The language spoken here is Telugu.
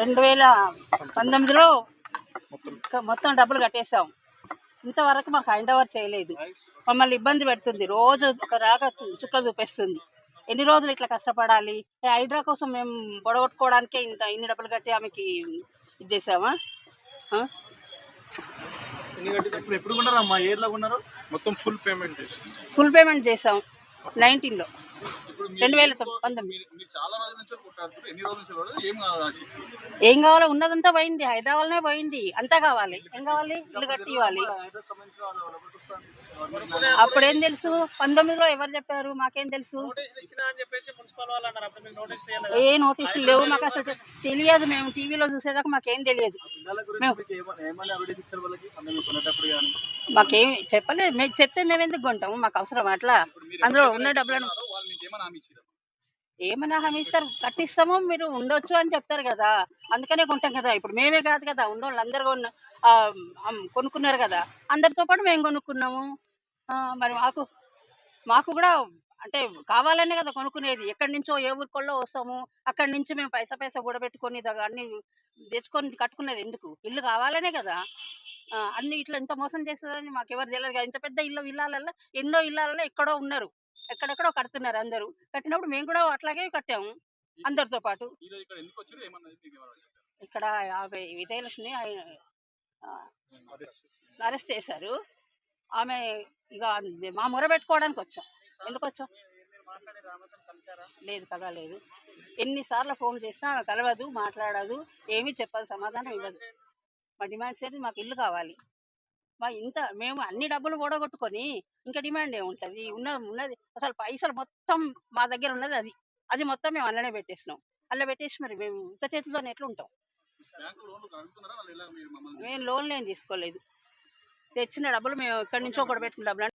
రెండు వేల పంతొమ్మిదిలో మొత్తం డబ్బులు కట్టేసాం ఇంతవరకు మాకు హ్యాండ్ ఓవర్ చేయలేదు. మమ్మల్ని ఇబ్బంది పెడుతుంది. రోజు ఒక రాక చుక్క చూపిస్తుంది. ఎన్ని రోజులు ఇట్లా కష్టపడాలి? హైడ్రా కోసం మేము పొడగొట్టుకోవడానికే ఇంత ఇన్ని డబ్బులు కట్టి ఆమెకి ఇది చేసామా ఎప్పుడు మొత్తం ఫుల్ పేమెంట్ చేసి ఫుల్ పేమెంట్ చేసాం నైన్టీన్లో. రెండు వేల పంతొమ్మిది? ఏం కావాలి ఆశిస్తుంది? ఏం కావాలో? ఉన్నదంతా పోయింది. హైదరాబాద్నే పోయింది. అంతా కావాలి. ఏం కావాలి? ఇల్లు కట్టి ఇవ్వాలి అప్పుడు ఏం తెలుసు? పంతొమ్మిదిలో ఎవరు చెప్పారు? మాకేం తెలుసు? ఏ నోటీసులు లేవు మాకు అసలు తెలియదు. మేము టీవీలో చూసేదాకా మాకేం తెలియదు. మీకు చెప్పలేదు మేము చెప్తే మేము ఎందుకు కొంటాము? మాకు అవసరం అట్లా. అందులో ఉన్న డబ్బులను ఏమైనా హామీ ఏమన్నా హామీ ఇస్తారు కట్టిస్తాము మీరు ఉండొచ్చు అని చెప్తారు కదా. అందుకనే కొంటాం కదా. ఇప్పుడు మేమే కాదు కదా. ఉన్నోళ్ళు అందరు కొన్న కొనుక్కున్నారు కదా. అందరితో పాటు మేము కొనుక్కున్నాము. మరి మాకు మాకు కూడా అంటే కావాలనే కదా కొనుక్కునేది. ఎక్కడి నుంచో ఏ ఊరికొల్లో వస్తాము అక్కడి నుంచి మేము పైసా పైసా కూడబెట్టుకొని అన్ని తెచ్చుకొని కట్టుకునేది ఎందుకు? ఇల్లు కావాలనే కదా. అన్ని ఇట్లా ఇంత మోసం చేస్తుందని మాకు ఎవరు తెలియదు కదా. ఇంత పెద్ద ఇల్లు ఇళ్ళల్లో ఎన్నో ఇల్లాలలో ఎక్కడో ఉన్నారు. ఎక్కడెక్కడో కడుతున్నారు అందరూ. కట్టినప్పుడు మేము కూడా అట్లాగే కట్టాము అందరితో పాటు. ఇక్కడ యాభై విజయలక్ష్మి ఆయన అరెస్ట్ చేశారు. ఆమె ఇక మా మొర పెట్టుకోవడానికి వచ్చాం. ఎందుకు వచ్చాం? లేదు కదా లేదు ఎన్నిసార్లు ఫోన్ చేసినా ఆమె కలవదు మాట్లాడదు ఏమీ చెప్పదు సమాధానం ఇవ్వదు. మా డిమాండ్స్ ఏంటి? మాకు ఇల్లు కావాలి. మా ఇంత మేము అన్ని డబ్బులు కూడగొట్టుకొని ఇంకా డిమాండ్ ఏముంటుంది? ఉన్న ఉన్నది అసలు పైసలు మొత్తం మా దగ్గర ఉన్నది అది. అది మొత్తం మేము అందులోనే పెట్టేసినాం. అలా పెట్టేసి మరి మేము ఇంత చేతితో ఎట్లా ఉంటాం మేము లోన్లు ఏం తీసుకోలేదు. తెచ్చిన డబ్బులు మేము ఇక్కడి నుంచో కూడా పెట్టిన డబ్బులు